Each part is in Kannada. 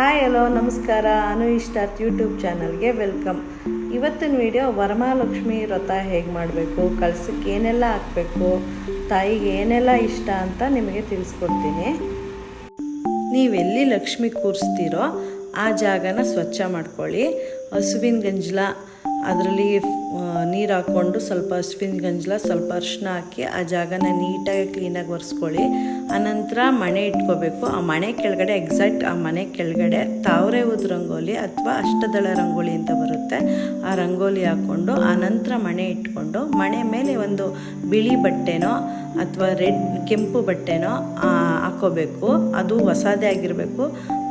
ಹಾಯ್ ಹಲೋ ನಮಸ್ಕಾರ. ಅನು ಇಷ್ಟಾರ್ತ್ ಯೂಟ್ಯೂಬ್ ಚಾನಲ್ಗೆ ವೆಲ್ಕಮ್ ಇವತ್ತಿನ ವಿಡಿಯೋ ವರಮಹಾಲಕ್ಷ್ಮಿ ವ್ರತ ಹೇಗೆ ಮಾಡಬೇಕು ಕಳ್ಸಕ್ಕೆ ಏನೆಲ್ಲ ಹಾಕಬೇಕು, ತಾಯಿಗೆ ಏನೆಲ್ಲ ಇಷ್ಟ ಅಂತ ನಿಮಗೆ ತಿಳಿಸ್ಕೊಡ್ತೀನಿ. ನೀವೆಲ್ಲಿ ಲಕ್ಷ್ಮಿ ಕೂರಿಸ್ತೀರೋ ಆ ಜಾಗನ ಸ್ವಚ್ಛ ಮಾಡ್ಕೊಳ್ಳಿ. ಹಸುವಿನ ಗಂಜಲ ಅದರಲ್ಲಿ ನೀರು ಹಾಕ್ಕೊಂಡು ಸ್ವಲ್ಪ ಹಸುವಿನ ಗಂಜಲ, ಸ್ವಲ್ಪ ಅರಿಶಿನ ಹಾಕಿ ಆ ಜಾಗನ ನೀಟಾಗಿ ಕ್ಲೀನಾಗಿ ಒರೆಸ್ಕೊಳ್ಳಿ. ಆನಂತರ ಮಣೆ ಇಟ್ಕೋಬೇಕು. ಆ ಮಣೆ ಕೆಳಗಡೆ ಎಕ್ಸಾಕ್ಟ್ ಆ ಮನೆ ಕೆಳಗಡೆ ತಾವರೆ ಊದ ರಂಗೋಲಿ ಅಥವಾ ಅಷ್ಟದಳ ರಂಗೋಲಿ ಅಂತ ಬರುತ್ತೆ. ಆ ರಂಗೋಲಿ ಹಾಕ್ಕೊಂಡು ಆನಂತರ ಮಣೆ ಇಟ್ಕೊಂಡು, ಮಣೆ ಮೇಲೆ ಒಂದು ಬಿಳಿ ಬಟ್ಟೆನೋ ಅಥವಾ ರೆಡ್ ಕೆಂಪು ಬಟ್ಟೆನೋ ಹಾಕೋಬೇಕು, ಅದು ಹೊಸದೇ ಆಗಿರಬೇಕು.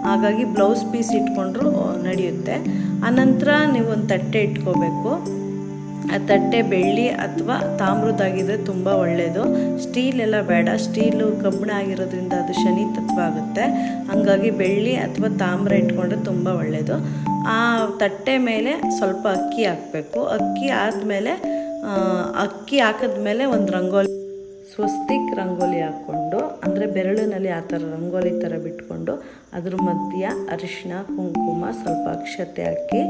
ಹಾಗಾಗಿ ಬ್ಲೌಸ್ ಪೀಸ್ ಇಟ್ಕೊಂಡ್ರು ನಡೆಯುತ್ತೆ. ಆನಂತರ ನೀವು ಒಂದು ತಟ್ಟೆ ಇಟ್ಕೋಬೇಕು. ಆ ತಟ್ಟೆ ಬೆಳ್ಳಿ ಅಥವಾ ತಾಮ್ರದಾಗಿದ್ದರೆ ತುಂಬ ಒಳ್ಳೆಯದು ಸ್ಟೀಲ್ ಎಲ್ಲ ಬೇಡ. ಸ್ಟೀಲು ಕಬ್ಬಿಣ ಆಗಿರೋದ್ರಿಂದ ಅದು ಶನಿ ತತ್ವ ಆಗುತ್ತೆ. ಹಾಗಾಗಿ ಬೆಳ್ಳಿ ಅಥವಾ ತಾಮ್ರ ಇಟ್ಕೊಂಡ್ರೆ ತುಂಬ ಒಳ್ಳೆಯದು ಆ ತಟ್ಟೆ ಮೇಲೆ ಸ್ವಲ್ಪ ಅಕ್ಕಿ ಹಾಕಬೇಕು. ಅಕ್ಕಿ ಆದಮೇಲೆ ಅಕ್ಕಿ ಹಾಕಿದ್ಮೇಲೆ ಒಂದು ರಂಗೋಲಿ ಸ್ವಸ್ತಿಕ್ ರಂಗೋಲಿ ಹಾಕ್ಕೊಂಡು, ಅಂದರೆ ಬೆರಳಿನಲ್ಲಿ ಆ ಥರ ರಂಗೋಲಿ ಥರ ಬಿಟ್ಕೊಂಡು, ಅದ್ರ ಮಧ್ಯ ಅರಿಶಿನ ಕುಂಕುಮ, ಸ್ವಲ್ಪ ಅಕ್ಷತೆ ಹಾಕಿ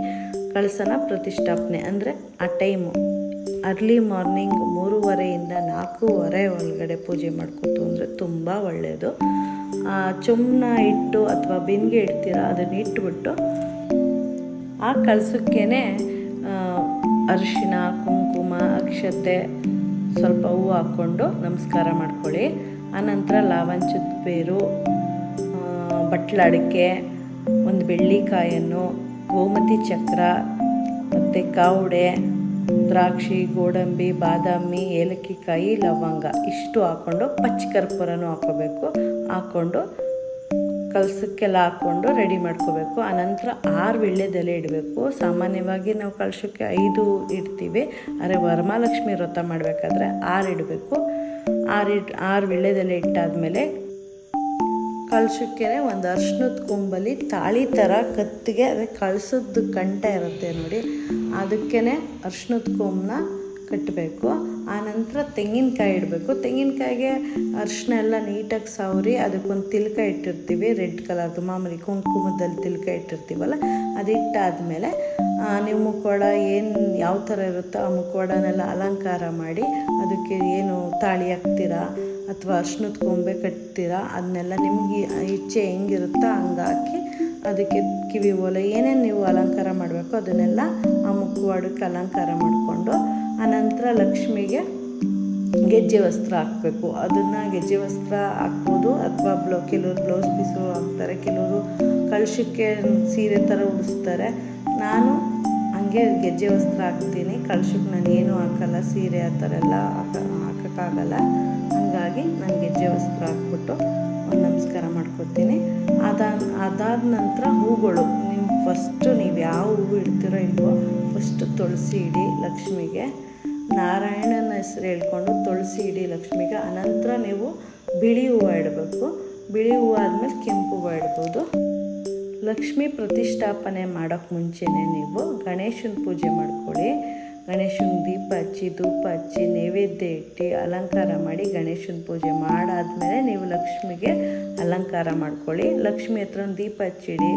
ಕಳಸನ ಪ್ರತಿಷ್ಠಾಪನೆ, ಅಂದರೆ ಆ ಟೈಮು ಅರ್ಲಿ ಮಾರ್ನಿಂಗ್ ಮೂರುವರೆಯಿಂದ ನಾಲ್ಕೂವರೆ ಒಳಗಡೆ ಪೂಜೆ ಮಾಡ್ಕೊತು ಅಂದರೆ ತುಂಬ ಒಳ್ಳೆಯದು ಚುಮ್ನ ಇಟ್ಟು ಅಥವಾ ಬಿನ್ಗೆ ಇಡ್ತೀರ, ಅದನ್ನು ಇಟ್ಬಿಟ್ಟು ಆ ಕಳಸಕ್ಕೇ ಅರಿಶಿನ ಕುಂಕುಮ, ಅಕ್ಷತೆ ಸ್ವಲ್ಪ ಹೂವು ಹಾಕ್ಕೊಂಡು ನಮಸ್ಕಾರ ಮಾಡ್ಕೊಳ್ಳಿ. ಆನಂತರ ಲಾವಂಚದ ಬೇರು ಬಟ್ಲಡಿಕೆ ಒಂದು ಬೆಳ್ಳಿಕಾಯನ್ನು ಗೋಮತಿ ಚಕ್ರ, ಮತ್ತು ಕಾವುಡೆ, ದ್ರಾಕ್ಷಿ, ಗೋಡಂಬಿ, ಬಾದಾಮಿ, ಏಲಕ್ಕಿ ಕಾಯಿ, ಲವಂಗ ಇಷ್ಟು ಹಾಕ್ಕೊಂಡು ಪಚ್ಚಿ ಕರ್ಪೂರನೂ ಹಾಕ್ಕೋಬೇಕು. ಹಾಕ್ಕೊಂಡು ಕಲಸಕ್ಕೆಲ್ಲ ಹಾಕ್ಕೊಂಡು ರೆಡಿ ಮಾಡ್ಕೋಬೇಕು. ಆನಂತರ ಆರು ವೀಳ್ಯದೆಲೆ ಇಡಬೇಕು. ಸಾಮಾನ್ಯವಾಗಿ ನಾವು ಕಲಸಕ್ಕೆ ಐದು ಇಡ್ತೀವಿ. ಆದರೆ ವರಮಾಲಕ್ಷ್ಮಿ ವ್ರತ ಮಾಡಬೇಕಾದ್ರೆ ಆರು ಇಡಬೇಕು. ಆರು ಇಟ್ ಆರು ವೀಳ್ಯದೆಲೆ ಇಟ್ಟಾದಮೇಲೆ ಕಳಶಕ್ಕೆ ಒಂದು ಅರ್ಶಿನದ ಕೊಂಬಲ್ಲಿ ತಾಳಿ ಥರ ಕತ್ತಿಗೆ, ಅದೇ ಕಳಸದ ಕಂಠ ಇರುತ್ತೆ ನೋಡಿ. ಅದಕ್ಕೇ ಅರ್ಶಿನದ ಕೊಂಬನ್ನ ಕಟ್ಟಬೇಕು ಆನಂತರ ತೆಂಗಿನಕಾಯಿ ಇಡಬೇಕು. ತೆಂಗಿನಕಾಯಿಗೆ ಅರಿಶಿನ ಎಲ್ಲ ನೀಟಾಗಿ ಸವರಿ, ಅದಕ್ಕೊಂದು ತಿಲ್ಕ ಇಟ್ಟಿರ್ತೀವಿ, ರೆಡ್ ಕಲರ್ದು, ಮಾಮೂಲಿ ಕುಂಕುಮದಲ್ಲಿ ತಿಲ್ಕ ಇಟ್ಟಿರ್ತೀವಲ್ಲ, ಅದಿಟ್ಟಾದಮೇಲೆ ನಿಮ್ಮ ಮುಖವಾಡ ಏನು ಯಾವ ಥರ ಇರುತ್ತೋ ಆ ಮುಖವಾಡನೆಲ್ಲ ಅಲಂಕಾರ ಮಾಡಿ, ಅದಕ್ಕೆ ಏನು ತಾಳಿ ಹಾಕ್ತೀರಾ ಅಥವಾ ಅರ್ಶಿನದ ಕೊಂಬೆ ಕಟ್ತೀರಾ ಅದನ್ನೆಲ್ಲ ನಿಮಗೆ ಇಚ್ಛೆ ಹೆಂಗಿರುತ್ತೋ ಹಂಗೆ ಹಾಕಿ, ಅದಕ್ಕೆ ಕಿವಿ ಓಲೆ ಏನೇನು ನೀವು ಅಲಂಕಾರ ಮಾಡಬೇಕು ಅದನ್ನೆಲ್ಲ ಆ ಮುಖವಾಡಕ್ಕೆ ಅಲಂಕಾರ ಮಾಡಿಕೊಂಡು ಆನಂತರ ಲಕ್ಷ್ಮಿಗೆ ಗೆಜ್ಜೆ ವಸ್ತ್ರ ಹಾಕಬೇಕು. ಅದನ್ನು ಗೆಜ್ಜೆ ವಸ್ತ್ರ ಹಾಕ್ಬೋದು. ಅಥವಾ ಬ್ಲೌ, ಕೆಲವರು ಬ್ಲೌಸ್ ಪೀಸು ಹಾಕ್ತಾರೆ, ಕೆಲವರು ಕಳಶಕ್ಕೆ ಸೀರೆ ಥರ ಉಡಿಸ್ತಾರೆ. ನಾನು ಹಂಗೆ ಗೆಜ್ಜೆ ವಸ್ತ್ರ ಹಾಕ್ತೀನಿ. ಕಳಶಕ್ಕೆ ನಾನು ಏನೂ ಹಾಕಲ್ಲ, ಸೀರೆ ಆ ಥರ ಎಲ್ಲ ಹಾಕ, ಹಾಕೋಕ್ಕಾಗಲ್ಲ. ಹಾಗಾಗಿ ನಾನು ಗೆಜ್ಜೆ ವಸ್ತ್ರ ಹಾಕ್ಬಿಟ್ಟು ನಮಸ್ಕಾರ ಮಾಡ್ಕೊತೀನಿ. ಅದಾದ ಅದಾದ ನಂತರ ಹೂಗಳು. ನೀವು ಫಸ್ಟು ನೀವು ಯಾವ ಹೂವು ಇಡ್ತೀರೋ ಇಲ್ವೋ ಫಸ್ಟು ತುಳಸಿ ಇಡಿ ಲಕ್ಷ್ಮಿಗೆ. ನಾರಾಯಣನ ಹೆಸರು ಹೇಳ್ಕೊಂಡು ತುಳಸಿ ಇಡಿ ಲಕ್ಷ್ಮಿಗೆ. ಅನಂತರ ನೀವು ಬಿಳಿ ಹೂವು ಇಡಬೇಕು. ಬಿಳಿ ಹೂವು ಆದಮೇಲೆ ಕೆಂಪು ಹೂವು ಇಡ್ಬೋದು. ಲಕ್ಷ್ಮಿ ಪ್ರತಿಷ್ಠಾಪನೆ ಮಾಡೋಕ್ಕೆ ಮುಂಚೆನೇ ನೀವು ಗಣೇಶನ ಪೂಜೆ ಮಾಡ್ಕೊಳ್ಳಿ. ಗಣೇಶನ ದೀಪ ಹಚ್ಚಿ, ಧೂಪ ಹಚ್ಚಿ, ನೈವೇದ್ಯ ಇಟ್ಟು ಅಲಂಕಾರ ಮಾಡಿ ಗಣೇಶನ ಪೂಜೆ ಮಾಡಾದಮೇಲೆ ನೀವು ಲಕ್ಷ್ಮಿಗೆ ಅಲಂಕಾರ ಮಾಡ್ಕೊಳ್ಳಿ. ಲಕ್ಷ್ಮಿ ಹತ್ರ ದೀಪ ಹಚ್ಚಿಡಿ.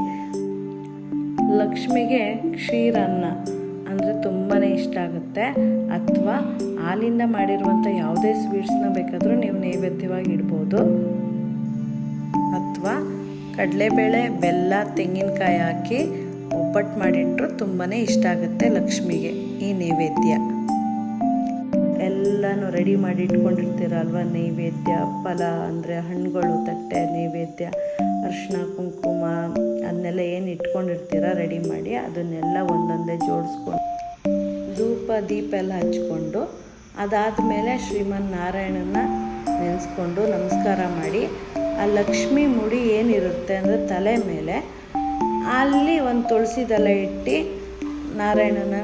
ಲಕ್ಷ್ಮಿಗೆ ಕ್ಷೀರನ್ನ ಅಂದರೆ ತುಂಬಾ ಇಷ್ಟ ಆಗುತ್ತೆ. ಅಥವಾ ಹಾಲಿಂದ ಮಾಡಿರುವಂಥ ಯಾವುದೇ ಸ್ವೀಟ್ಸ್ನ ಬೇಕಾದರೂ ನೀವು ನೈವೇದ್ಯವಾಗಿ ಇಡ್ಬೋದು. ಅಥವಾ ಕಡಲೆಬೇಳೆ, ಬೆಲ್ಲ, ತೆಂಗಿನಕಾಯಿ ಹಾಕಿ ಒಬ್ಬಟ್ಟು ಮಾಡಿಟ್ರು ತುಂಬಾ ಇಷ್ಟ ಆಗುತ್ತೆ ಲಕ್ಷ್ಮಿಗೆ ಈ ನೈವೇದ್ಯ. ಎಲ್ಲನೂ ರೆಡಿ ಮಾಡಿ ಇಟ್ಕೊಂಡಿರ್ತೀರಲ್ವ ನೈವೇದ್ಯ, ಫಲ ಅಂದರೆ ಹಣ್ಣುಗಳು, ತಟ್ಟೆ, ನೈವೇದ್ಯ, ಅರಿಶಿನ, ಕುಂಕುಮ ಅದನ್ನೆಲ್ಲ ಏನು ಇಟ್ಕೊಂಡಿರ್ತೀರ ರೆಡಿ ಮಾಡಿ ಅದನ್ನೆಲ್ಲ ಒಂದೊಂದೇ ಜೋಡಿಸ್ಕೊಂಡು ಧೂಪ, ದೀಪ ಎಲ್ಲ ಹಚ್ಕೊಂಡು ಅದಾದಮೇಲೆ ಶ್ರೀಮನ್ ನಾರಾಯಣನ ನೆನೆಸ್ಕೊಂಡು ನಮಸ್ಕಾರ ಮಾಡಿ. ಆ ಲಕ್ಷ್ಮಿ ಮುಡಿ ಏನಿರುತ್ತೆ ಅಂದರೆ ತಲೆ ಮೇಲೆ ಅಲ್ಲಿ ಒಂದು ತುಳಸಿದೆಲ್ಲ ದಲ ಇಟ್ಟು ನಾರಾಯಣನ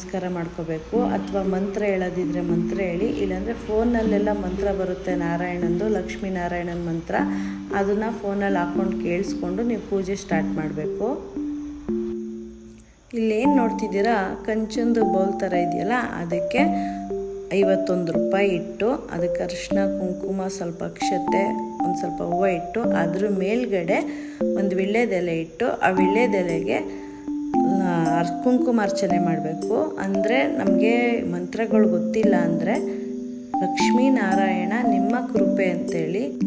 ನಮಸ್ಕಾರ ಮಾಡ್ಕೋಬೇಕು. ಅಥವಾ ಮಂತ್ರ ಹೇಳೋದಿದ್ರೆ ಮಂತ್ರ ಹೇಳಿ. ಇಲ್ಲಾಂದರೆ ಫೋನಲ್ಲೆಲ್ಲ ಮಂತ್ರ ಬರುತ್ತೆ. ನಾರಾಯಣಂದು ಲಕ್ಷ್ಮೀ ನಾರಾಯಣನ ಮಂತ್ರ. ಅದನ್ನು ಫೋನಲ್ಲಿ ಹಾಕ್ಕೊಂಡು ಕೇಳಿಸ್ಕೊಂಡು ನೀವು ಪೂಜೆ ಸ್ಟಾರ್ಟ್ ಮಾಡಬೇಕು. ಇಲ್ಲೇನು ನೋಡ್ತಿದ್ದೀರಾ? ಕಂಚಂದು ಬೌಲ್ ಥರ ಇದೆಯಲ್ಲ ಅದಕ್ಕೆ ಐವತ್ತೊಂದು ರೂಪಾಯಿ ಇಟ್ಟು ಅದಕ್ಕೆ ಅರಿಶಿನ ಕುಂಕುಮ ಸ್ವಲ್ಪ ಅಕ್ಷತೆ ಒಂದು ಸ್ವಲ್ಪ ಹೂವು ಇಟ್ಟು ಅದ್ರ ಮೇಲ್ಗಡೆ ಒಂದು ವಿಳ್ಳೆದೆಲೆ ಇಟ್ಟು ಆ ವಿಳ್ಳೆದೆಲೆಗೆ ಆ, ಕುಂಕುಮಾರ್ಚನೆ ಮಾಡಬೇಕು. ಅಂದರೆ ನಮಗೆ ಮಂತ್ರಗಳು ಗೊತ್ತಿಲ್ಲ ಅಂದರೆ ಲಕ್ಷ್ಮೀನಾರಾಯಣ ನಿಮ್ಮ ಕೃಪೆ ಅಂತೇಳಿ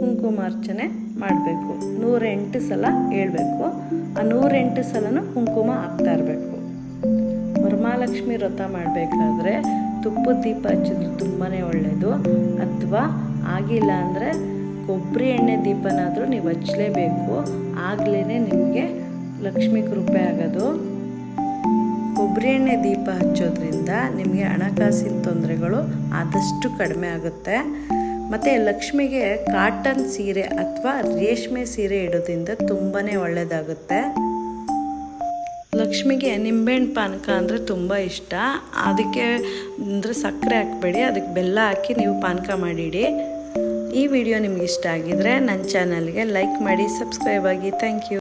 ಕುಂಕುಮಾರ್ಚನೆ ಮಾಡಬೇಕು. ನೂರೆಂಟು ಸಲ ಹೇಳಬೇಕು. ಆ ನೂರೆಂಟು ಸಲನೂ ಕುಂಕುಮ ಹಾಕ್ತಾ ಇರಬೇಕು. ವರಮಹಾಲಕ್ಷ್ಮಿ ವ್ರತ ಮಾಡಬೇಕಾದ್ರೆ ತುಪ್ಪದ ದೀಪ ಹಚ್ಚಿದ್ರೆ ತುಂಬಾ ಒಳ್ಳೆಯದು ಅಥವಾ ಆಗಿಲ್ಲ ಅಂದರೆ ಕೊಬ್ಬರಿ ಎಣ್ಣೆ ದೀಪನಾದರೂ ನೀವು ಹಚ್ಚಲೇಬೇಕು ಆಗಲೇ ನಿಮಗೆ ಲಕ್ಷ್ಮಿ ಕೃಪೆ ಆಗೋದು. ಕೊಬ್ಬರಿ ಎಣ್ಣೆ ದೀಪ ಹಚ್ಚೋದ್ರಿಂದ ನಿಮಗೆ ಹಣಕಾಸಿನ ತೊಂದರೆಗಳು ಆದಷ್ಟು ಕಡಿಮೆ ಆಗುತ್ತೆ. ಮತ್ತು ಲಕ್ಷ್ಮಿಗೆ ಕಾಟನ್ ಸೀರೆ ಅಥವಾ ರೇಷ್ಮೆ ಸೀರೆ ಇಡೋದ್ರಿಂದ ತುಂಬಾ ಒಳ್ಳೆಯದಾಗುತ್ತೆ ಲಕ್ಷ್ಮಿಗೆ ನಿಂಬೆಹಣ್ಣು ಪಾನಕ ಅಂದರೆ ತುಂಬ ಇಷ್ಟ. ಅದಕ್ಕೆ ಅಂದರೆ ಸಕ್ಕರೆ ಹಾಕಬೇಡಿ, ಅದಕ್ಕೆ ಬೆಲ್ಲ ಹಾಕಿ ನೀವು ಪಾನಕ ಮಾಡಿಡಿ. ಈ ವಿಡಿಯೋ ನಿಮ್ಗೆ ಇಷ್ಟ ಆಗಿದರೆ ನನ್ನ ಚಾನಲ್ಗೆ ಲೈಕ್ ಮಾಡಿ ಸಬ್ಸ್ಕ್ರೈಬ್ ಆಗಿ. Thank you